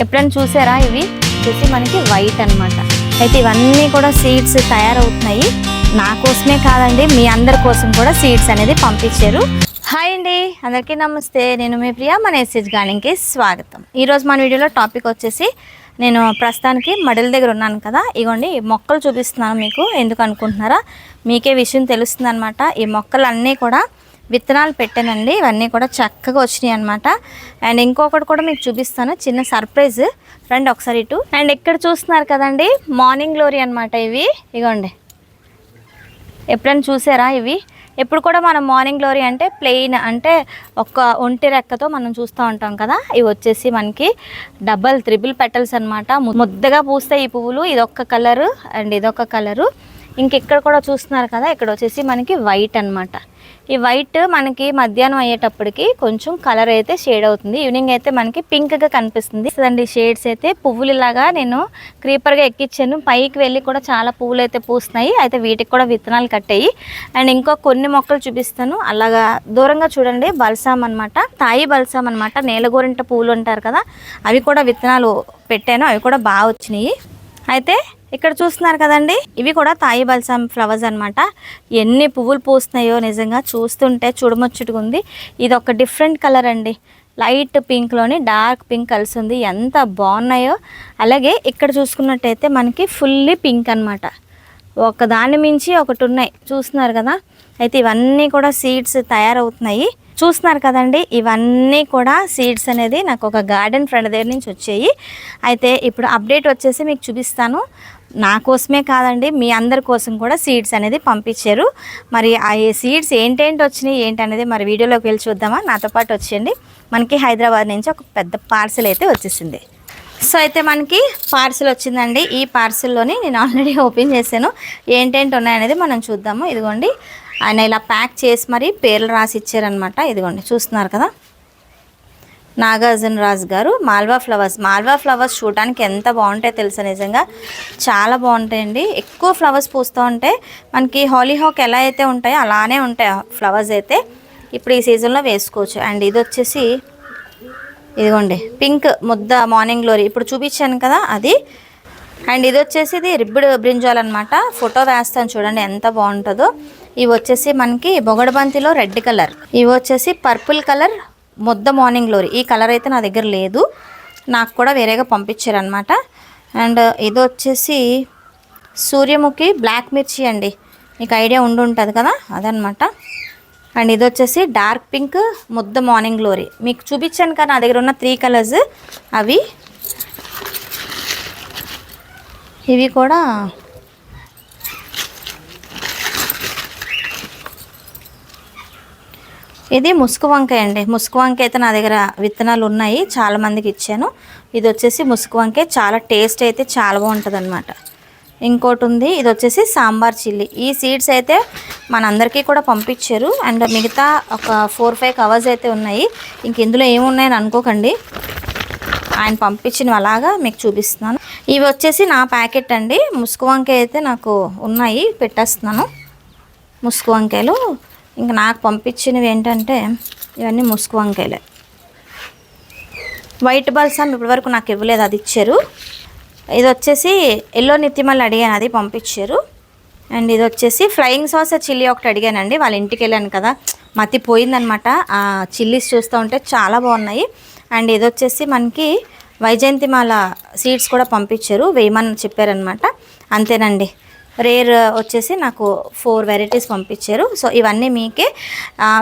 ఎప్పుడైనా చూసారా ఇవి? చూసి మనకి వైట్ అనమాట అయితే ఇవన్నీ కూడా సీడ్స్ తయారవుతున్నాయి. నా కోసమే కాదండి మీ అందరి కోసం కూడా సీడ్స్ అనేది పంపించారు. హాయ్ అండి అందరికీ నమస్తే. నేను మీ ప్రియా మన ఎస్ఎస్ గార్డెన్కి స్వాగతం. ఈరోజు మన వీడియోలో టాపిక్ వచ్చేసి నేను ప్రస్తుతానికి మడిల దగ్గర ఉన్నాను కదా. ఇగోండి ఈ మొక్కలు చూపిస్తున్నాను మీకు. ఎందుకు అనుకుంటున్నారా? మీకే విషయం తెలుస్తుంది అనమాట ఈ మొక్కలు అన్నీ కూడా విత్తనాలు పెట్టానండి. ఇవన్నీ కూడా చక్కగా వచ్చినాయి అనమాట అండ్ ఇంకొకటి కూడా మీకు చూపిస్తాను. చిన్న సర్ప్రైజ్. రండి ఒకసారి ఇటు. అండ్ ఇక్కడ చూస్తున్నారు కదండి మార్నింగ్ గ్లోరీ అనమాట ఇవి. ఇగోండి. ఎప్పుడైనా చూసారా ఇవి? ఎప్పుడు కూడా మనం మార్నింగ్ గ్లోరీ అంటే ప్లెయిన్ అంటే ఒక ఒంటి రెక్కతో మనం చూస్తూ ఉంటాం కదా. ఇవి వచ్చేసి మనకి డబల్ త్రిబుల్ పెటల్స్ అనమాట ముద్దగా పూస్తాయి ఈ పువ్వులు. ఇదొక్క కలరు. అండ్ ఇదొక కలరు. ఇంకెక్కడ కూడా చూస్తున్నారు కదా ఇక్కడ వచ్చేసి మనకి వైట్ అన్నమాట. ఈ వైట్ మనకి మధ్యాహ్నం అయ్యేటప్పటికి కొంచెం కలర్ అయితే షేడ్ అవుతుంది. ఈవినింగ్ అయితే మనకి పింక్గా కనిపిస్తుంది. అండి షేడ్స్ అయితే. పువ్వులు ఇలాగా నేను క్రీపర్గా ఎక్కించాను పైకి వెళ్ళి కూడా చాలా పువ్వులు అయితే పూస్తున్నాయి. అయితే వీటికి కూడా విత్తనాలు కట్టాయి. అండ్ ఇంకో కొన్ని మొక్కలు చూపిస్తాను. అలాగా దూరంగా చూడండి బల్సాం అనమాట తాయి బల్సాం అనమాట నేలగోరింట పువ్వులు ఉంటారు కదా అవి కూడా విత్తనాలు పెట్టాను. అవి కూడా బాగా వచ్చినాయి. అయితే ఇక్కడ చూస్తున్నారు కదండి? ఇవి కూడా తాయి బల్సాం ఫ్లవర్స్ అన్నమాట. ఎన్ని పువ్వులు పూస్తున్నాయో నిజంగా చూస్తుంటే చూడముచ్చటుగా ఉంది ఇది ఒక డిఫరెంట్ కలర్ అండి. లైట్ పింక్లోని డార్క్ పింక్ కలిసి ఉంది ఎంత బాగున్నాయో. అలాగే ఇక్కడ చూసుకున్నట్టయితే మనకి ఫుల్లీ పింక్ అన్నమాట. ఒక దాని మించి ఒకటి ఉన్నాయి. చూస్తున్నారు కదా? అయితే ఇవన్నీ కూడా సీడ్స్ తయారవుతున్నాయి. చూస్తున్నారు కదండి ఇవన్నీ కూడా సీడ్స్ అనేది నాకు ఒక గార్డెన్ ఫ్రెండ్ దగ్గర నుంచి వచ్చాయి. అయితే ఇప్పుడు అప్డేట్ వచ్చేసి మీకు చూపిస్తాను. నా కోసమే కాదండి మీ అందరి కోసం కూడా సీడ్స్ అనేది పంపించారు. మరి ఆ సీడ్స్ ఏంటేంటి వచ్చినాయి ఏంటి అనేది మరి వీడియోలోకి వెళ్ళి చూద్దామా? నాతో పాటు వచ్చేయండి. మనకి హైదరాబాద్ నుంచి ఒక పెద్ద పార్సిల్ అయితే వచ్చేసింది. సో అయితే మనకి పార్సిల్ వచ్చిందండి. ఈ పార్సిల్లోని నేను ఆల్రెడీ ఓపెన్ చేశాను. ఏంటేంటి ఉన్నాయనేది మనం చూద్దాము. ఇదిగోండి. ఆయన ఇలా ప్యాక్ చేసి మరి పేర్లు రాసి ఇచ్చారనమాట ఇదిగోండి చూస్తున్నారు కదా? నాగార్జున రాజు గారు మాల్వా ఫ్లవర్స్. మాల్వా ఫ్లవర్స్ చూడడానికి ఎంత బాగుంటాయో తెలుసా నిజంగా? చాలా బాగుంటాయండి. ఎక్కువ ఫ్లవర్స్ పూస్తూ ఉంటే మనకి హాలీహాక్ ఎలా అయితే ఉంటాయో అలానే ఉంటాయి ఫ్లవర్స్ అయితే. ఇప్పుడు ఈ సీజన్లో వేసుకోవచ్చు. అండ్ ఇది వచ్చేసి ఇదిగోండి పింక్ ముద్ద మార్నింగ్ గ్లోరీ. ఇప్పుడు చూపించాను కదా అది. అండ్ ఇది వచ్చేసి ఇది రిబ్బిడ్ బ్రింజాల్ అనమాట ఫోటో వేస్తాను చూడండి ఎంత బాగుంటుందో. ఇవి వచ్చేసి మనకి బొగడబంతిలో రెడ్ కలర్. ఇవి వచ్చేసి పర్పుల్ కలర్ ముద్ద మార్నింగ్ గ్లోరీ. ఈ కలర్ అయితే నా దగ్గర లేదు. నాకు కూడా వేరేగా పంపించారనమాట అండ్ ఇది వచ్చేసి సూర్యముఖి బ్లాక్ మిర్చి అండి. మీకు ఐడియా ఉండి ఉంటుంది కదా అదనమాట అండ్ ఇది వచ్చేసి డార్క్ పింక్ ముద్ద మార్నింగ్ గ్లోరీ. మీకు చూపించాను కదా నా దగ్గర ఉన్న త్రీ కలర్స్ అవి. ఇవి కూడా ఇది ముసుగు వంకాయ అండి. ముసుగు వంకాయ అయితే నా దగ్గర విత్తనాలు ఉన్నాయి. చాలా మందికి ఇచ్చాను. ఇది వచ్చేసి ముసుగు వంకాయ. చాలా టేస్ట్ అయితే చాలా బాగుంటుంది అనమాట ఇంకోటి ఉంది. ఇది వచ్చేసి సాంబార్ చిల్లీ. ఈ సీడ్స్ అయితే మనందరికీ కూడా పంపించారు. అండ్ మిగతా ఒక ఫోర్ ఫైవ్ కవర్స్ అయితే ఉన్నాయి. ఇంక ఇందులో ఏమున్నాయని అనుకోకండి. ఆయన పంపించినవి అలాగా మీకు చూపిస్తున్నాను. ఇవి వచ్చేసి నా ప్యాకెట్ అండి. ముసుగు వంకాయ అయితే నాకు ఉన్నాయి. పెట్టేస్తున్నాను. ముసుగు వంకాయలు. ఇంకా నాకు పంపించినవి ఏంటంటే ఇవన్నీ ముసుగు వంకాయలే. వైట్ బల్సమ్ ఇప్పటివరకు నాకు ఇవ్వలేదు అది ఇచ్చారు. ఇది వచ్చేసి ఎల్లో నిత్యమల్లి అడిగాను అది పంపించారు. అండ్ ఇది వచ్చేసి ఫ్లయింగ్ సాస్ చిల్లీ ఒకటి అడిగానండి వాళ్ళ ఇంటికి వెళ్ళాను కదా. మతి పోయిందనమాట. ఆ చిల్లీస్ చూస్తూ ఉంటే చాలా బాగున్నాయి. అండ్ ఇది వచ్చేసి మనకి వైజయంతిమాల సీడ్స్ కూడా పంపించారు వేయమని చెప్పారనమాట. అంతేనండి. రేర్ uh, వచ్చేసి నాకు ఫోర్ వెరైటీస్ పంపించారు. సో ఇవన్నీ మీకే.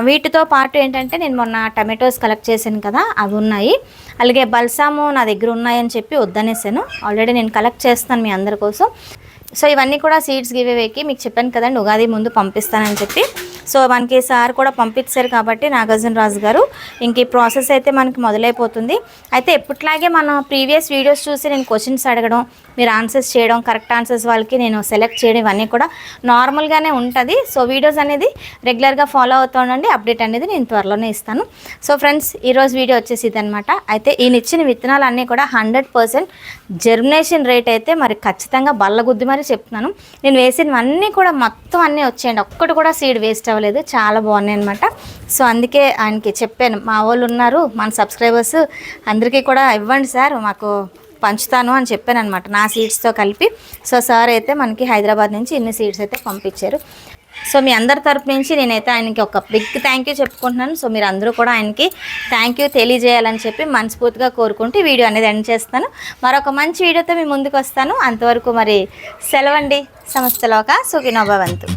వీటితో పాటు ఏంటంటే నేను మొన్న టమాటోస్ కలెక్ట్ చేశాను కదా అవి ఉన్నాయి. అలాగే బల్సాము నా దగ్గర ఉన్నాయని చెప్పి వద్దనేసాను. ఆల్రెడీ నేను కలెక్ట్ చేస్తాను మీ అందరి కోసం. సో ఇవన్నీ కూడా సీడ్స్ గివేవేకి మీకు చెప్పాను కదండి ఉగాది ముందు పంపిస్తానని చెప్పి. సో మనకి సార్ కూడా పంపించారు కాబట్టి నాగార్జున రాజు గారు. ఇంక ఈ ప్రాసెస్ అయితే మనకి మొదలైపోతుంది. అయితే ఎప్పట్లాగే మన ప్రీవియస్ వీడియోస్ చూసి నేను క్వశ్చన్స్ అడగడం మీరు ఆన్సర్స్ చేయడం కరెక్ట్ ఆన్సర్స్ వాళ్ళకి నేను సెలెక్ట్ చేయడం ఇవన్నీ కూడా నార్మల్గానే ఉంటుంది. సో వీడియోస్ అనేది రెగ్యులర్గా ఫాలో అవుతూ ఉండండి. అప్డేట్ అనేది నేను త్వరలోనే ఇస్తాను. సో ఫ్రెండ్స్ ఈరోజు వీడియో వచ్చేసి ఇదనమాట అయితే ఈయన ఇచ్చిన విత్తనాలు అన్నీ కూడా హండ్రెడ్ పర్సెంట్ జర్మినేషన్ రేట్ అయితే మరి ఖచ్చితంగా బల్లగుద్ది మరి చెప్తున్నాను. నేను వేసినవన్నీ కూడా మొత్తం అన్నీ వచ్చేయండి. ఒక్కటి కూడా సీడ్ వేస్ట్ అవ్వలేదు. చాలా బాగున్నాయి అనమాట సో అందుకే ఆయనకి చెప్పాను. మా వాళ్ళు ఉన్నారు మన సబ్స్క్రైబర్స్ అందరికీ కూడా ఇవ్వండి సార్. మాకు పంచుతాను అని చెప్పాను అనమాట నా సీడ్స్తో కలిపి. సో సార్ అయితే మనకి హైదరాబాద్ నుంచి ఇన్ని సీడ్స్ అయితే పంపించారు. సో మీ అందరి తరపు నుంచి నేనైతే ఆయనకి ఒక బిగ్ థ్యాంక్ యూ చెప్పుకుంటున్నాను. సో మీరు అందరూ కూడా ఆయనకి థ్యాంక్ యూ తెలియజేయాలని చెప్పి మనస్ఫూర్తిగా కోరుకుంటూ వీడియో అనేది ఎండ్ చేస్తాను. మరొక మంచి వీడియోతో మీ ముందుకు వస్తాను. అంతవరకు మరి సెలవండి. సమస్తలోక సుఖినోభవంతు.